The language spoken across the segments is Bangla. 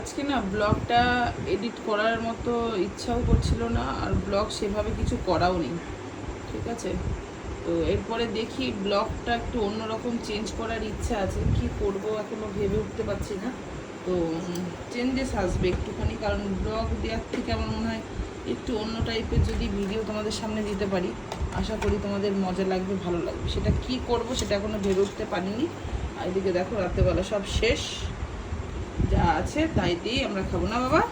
আজকে না ব্লগটা এডিট করার মতো ইচ্ছাও করছিল না, আর ব্লগ সেভাবে কিছু করাও নেই। ঠিক আছে? তো এরপরে দেখি ব্লগটা একটু অন্যরকম চেঞ্জ করার ইচ্ছা আছে। কি করব এখনও ভেবে উঠতে পারছি না। তো চেঞ্জেস আসবে একটুখানি, কারণ ব্লগ দেওয়ার থেকে আমার মনে হয় একটু অন্য টাইপের যদি ভিডিও তোমাদের সামনে দিতে পারি, আশা করি তোমাদের মজা লাগবে, ভালো লাগবে। সেটা কি করব সেটা এখনও ভেবে উঠতে পারিনি। আর এদিকে দেখো, রাত্রেবেলা সব শেষ। যা আছে তাই দিয়েই আমরা খাব। না বাবা,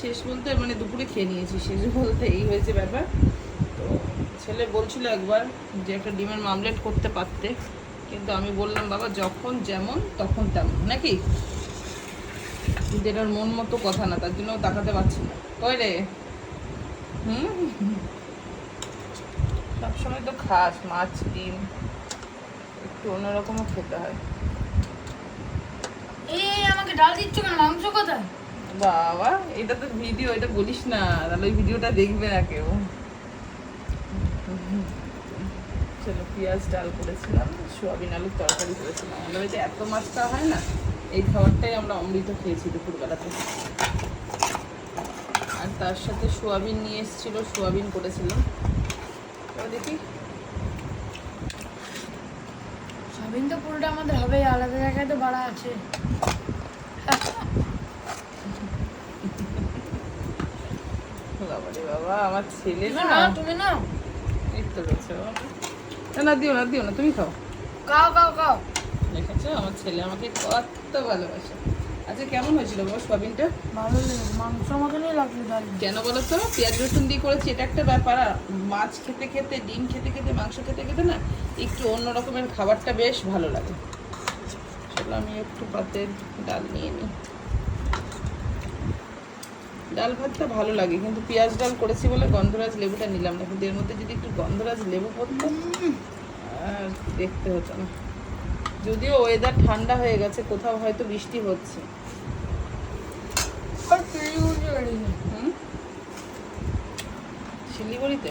শেষ বলতে মানে দুপুরে খেয়ে নিয়েছি, শেষ বলতে এই হয়েছে ব্যাপার। তো ছেলে বলছিল একবার যে একটা ডিমের মামলেট করতে পারতে, কিন্তু আমি বললাম, বাবা, যখন যেমন, তখন তেমন। নাকি? কিন্তু এটার মন মতো কথা না, তার জন্য তাকাতে পারছি না। কই রে? হুম? সবসময় তো খাস, মাছ, ডিম, একটু অন্যরকমও খেতে হয়। এই ডাল দিচ্ছ কেন? মাংস কোথায়? বাবা এটা তো ভিডিও এটা বলিস না। তাহলে ওই ভিডিওটা দেখবে না কেউ। চলো পেঁয়াজ ডাল করেছিলাম সোয়াবিন আলুর তরকারি করেছিলাম। আমাদের বাড়িতে এত মাছ খাওয়া হয় না এই খাবারটাই আমরা অমৃত খেয়েছি দুপুরবেলাতে আর তার সাথে সোয়াবিন নিয়ে এসেছিল সোয়াবিন করেছিলাম। দেখি। সবিন তো পুরোটা আমাদের হবে আলাদা জায়গায় তো ভাড়া আছে। বাবা আমার ছেলে না। না তুমি না এই তো রয়েছে না, না দিও না দিও না তুমি খাও। খাও খাও খাও। দেখেছ? আমার ছেলে আমাকে কত ভালোবাসে। আচ্ছা কেমন হয়েছিল বাবা সোয়াবিনটা? ভালো লেগেছে মাংস কেন বলো তো? পেঁয়াজ রসুন দিয়ে করেছি এটা একটা ব্যাপার। আর মাছ খেতে খেতে ডিম খেতে খেতে মাংস খেতে খেতে না একটু অন্য রকমের খাবারটা বেশ ভালো লাগে। চলো আমি একটু ভাতের ডাল নিয়ে নিই। ডাল ভাতটা ভালো লাগে, কিন্তু পেঁয়াজ ডাল করেছি বলে গন্ধরাজ লেবুটা নিলাম না, কিন্তু এর মধ্যে যদি একটু গন্ধরাজ লেবু পড়তো, আর দেখতে হতো না। যদিও ওয়েদার ঠান্ডা হয়ে গেছে, কোথাও হয়তো বৃষ্টি হচ্ছে। শিলিগুড়িতে?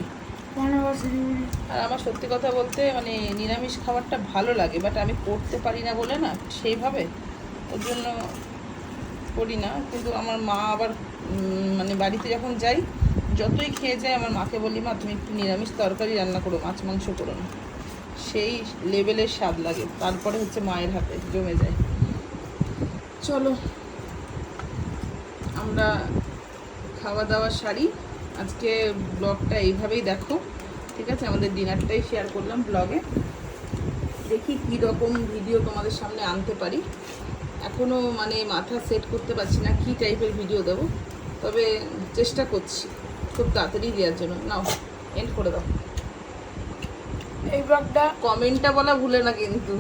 শিলিগুড়ি। আর আমার সত্যি কথা বলতে মানে নিরামিষ খাবারটা ভালো লাগে বাট আমি করতে পারি না বলে না, সেইভাবে ওর জন্য করি না। কিন্তু আমার মা আবার মানে বাড়িতে যখন যাই, যতই খেয়ে যায়, আমার মাকে বলি, মা, তুমি একটু নিরামিষ তরকারি রান্না করো, মাছ মাংস করো না। সেই লেভেলের স্বাদ লাগে। তারপরে হচ্ছে মায়ের হাতে জমে যায়। চলো, আমরা খাওয়া দাওয়া সারি। আজকে ব্লগটা এইভাবেই দেখো। ঠিক আছে? আমাদের ডিনারটাই শেয়ার করলাম ব্লগে দেখি কী রকম ভিডিও তোমাদের সামনে আনতে পারি। এখনও মানে মাথা সেট করতে পারছি না কী টাইপের ভিডিও দেবো। তবে চেষ্টা করছি। খুব তাড়াতাড়ি দেওয়ার জন্য। নাও এন্ড করে দাও। এই ব্লগটা কমেন্টটা বলা ভুলে না কিন্তু।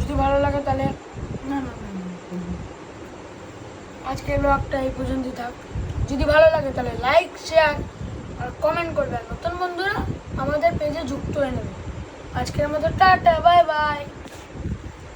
যদি ভালো লাগে তাহলে না না। আজকের ব্লগটা এই পর্যন্তই থাক। যদি ভালো লাগে তাহলে লাইক শেয়ার আর কমেন্ট করবেন। হয়ে নেবে। আজকের মতো টাটা বাই বাই।